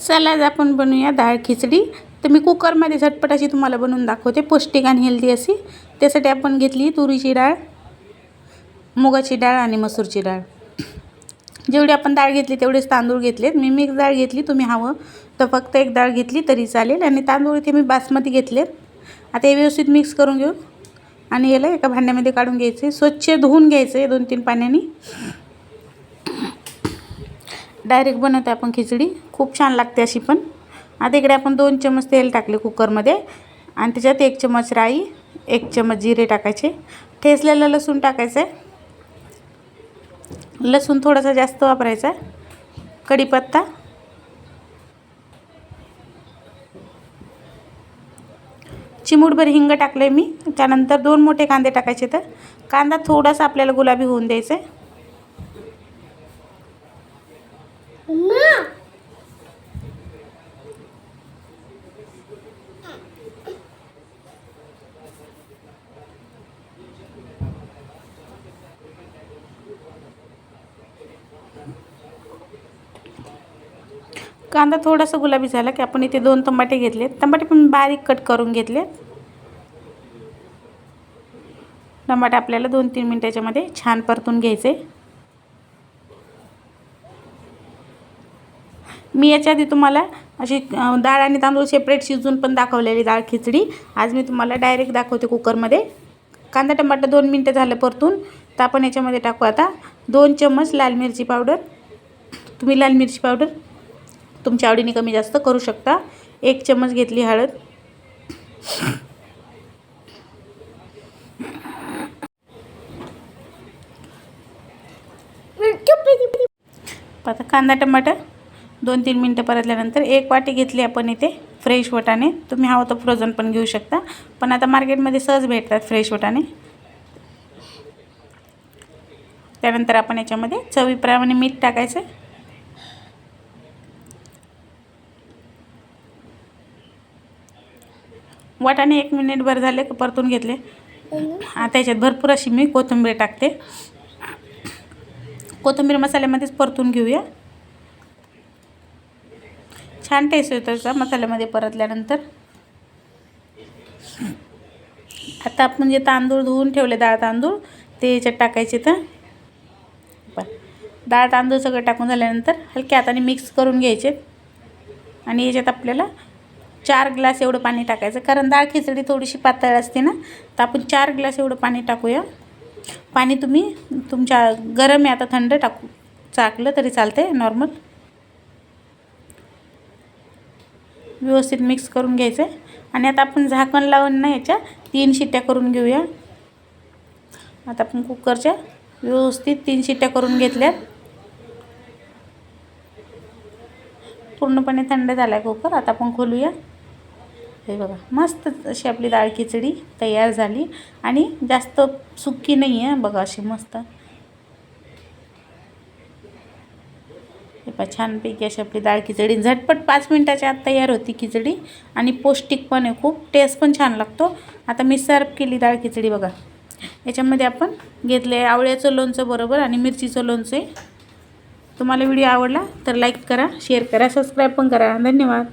चला आज आपण बनवूया डाळ खिचडी. तर मी कुकरमध्ये झटपट अशी तुम्हाला बनवून दाखवते पौष्टिक आणि हेल्दी अशी. त्यासाठी आपण घेतली तुरीची डाळ मुगाची डाळ आणि मसूरची डाळ. जेवढी आपण डाळ घेतली तेवढेच तांदूळ घेतलेत. मी मिक्स डाळ घेतली तुम्ही हवं तर फक्त एक डाळ घेतली तरी चालेल. आणि तांदूळ इथे मी बासमती घेतलेत. आता हे व्यवस्थित मिक्स करून घेऊ. आणि याला एका भांड्यामध्ये काढून घ्यायचे. स्वच्छ धुवून घ्यायचे दोन तीन पाण्याने. डायरेक्ट बनवते आपण खिचडी. खूप छान लागते अशी पण. आता इकडे आपण दोन चमच तेल टाकले कुकरमध्ये. आणि त्याच्यात एक चमच राई एक चमच जिरे टाकायचे. ठेसलेलं लसूण टाकायचं आहे लसूण थोडासा जास्त वापरायचा. कढीपत्ता. चिमूटभर हिंग टाकलं मी. त्यानंतर दोन मोठे कांदे टाकायचे तर. कांदा थोडासा आपल्याला गुलाबी होऊन द्यायचा आहे कांदा थोडासा गुलाबी झाला की आपण इथे दोन टमाटे घेतले टमाटे पण बारीक कट करून घेतले टमाटे आपल्याला दोन तीन मिनटाच्यामध्ये छान परतून घ्यायचे. मी याच्या आधी तुम्हाला अशी डाळ आणि तांदूळ सेपरेट शिजून पण दाखवलेली डाळ खिचडी. आज मी तुम्हाला डायरेक्ट दाखवते कुकरमध्ये कांदा टमाटर दोन मिनटं झालं परतून. तर आपण याच्यामध्ये टाकू आता दोन चम्मच लाल मिरची पावडर. तुम्ही लाल मिरची पावडर तुमच्या आवडीने कमी जास्त करू शकता. एक चम्मच घेतली हळद. आता कांदा टमाटर. दोन तीन मिनटं परतल्यानंतर एक वाटी घेतली आपण इथे फ्रेश वटाणे. तुम्ही हवं तर फ्रोझन पण घेऊ शकता. पण आता मार्केटमध्ये सहज भेटतात फ्रेश वटाणे. त्यानंतर आपण याच्यामध्ये चवीप्रमाणे मीठ टाकायचं. वाटाणे एक मिनिटभर झाले परतून घेतले. आता याच्यात भरपूर अशी मी कोथिंबीर टाकते. कोथिंबीर मसाल्यामध्येच परतून घेऊया. छान टेस्ट येतो त्याचा मसाल्यामध्ये परतल्यानंतर. आता आपण जे तांदूळ धुवून ठेवले डाळ तांदूळ ते याच्यात टाकायचे तर. बरं डाळ तांदूळ सगळं टाकून झाल्यानंतर हलक्या हाताने मिक्स करून घ्यायचे. आणि याच्यात आपल्याला चार ग्लास एवढं पाणी टाकायचं. कारण डाळ खिचडी थोडीशी पातळ असते ना तर आपण चार ग्लास एवढं पाणी टाकूया. पाणी तुम्ही तुमच्या गरम आहे आता थंड टाकू. चाकलं तरी चालते नॉर्मल व्यवस्थित मिक्स करून घ्यायचं आहे आणि आता आपण झाकण लावून ना याच्या तीन शिट्ट्या करून घेऊया. आता आपण कुकरच्या व्यवस्थित तीन शिट्ट्या करून घेतल्यात. पूर्णपणे थंड झाला आहे कुकर आता आपण खोलूया. हे बघा मस्त अशी आपली डाळ खिचडी तयार झाली. आणि जास्त सुकी नाही आहे बघा अशी मस्त. हे पहा छानपैकी अशी आपली डाळ खिचडी. झटपट पाच मिनटाच्या आत तयार होती खिचडी. आणि पौष्टिक पण आहे खूप टेस्ट पण छान लागतो. आता मी सर्व केली डाळ खिचडी बघा. याच्यामध्ये आपण घेतले आवळ्याचं लोणचं बरोबर आणि मिरचीचं लोणचं तुम्हाला व्हिडिओ आवडला तर लाईक करा शेअर करा सबस्क्राईब पण करा. धन्यवाद.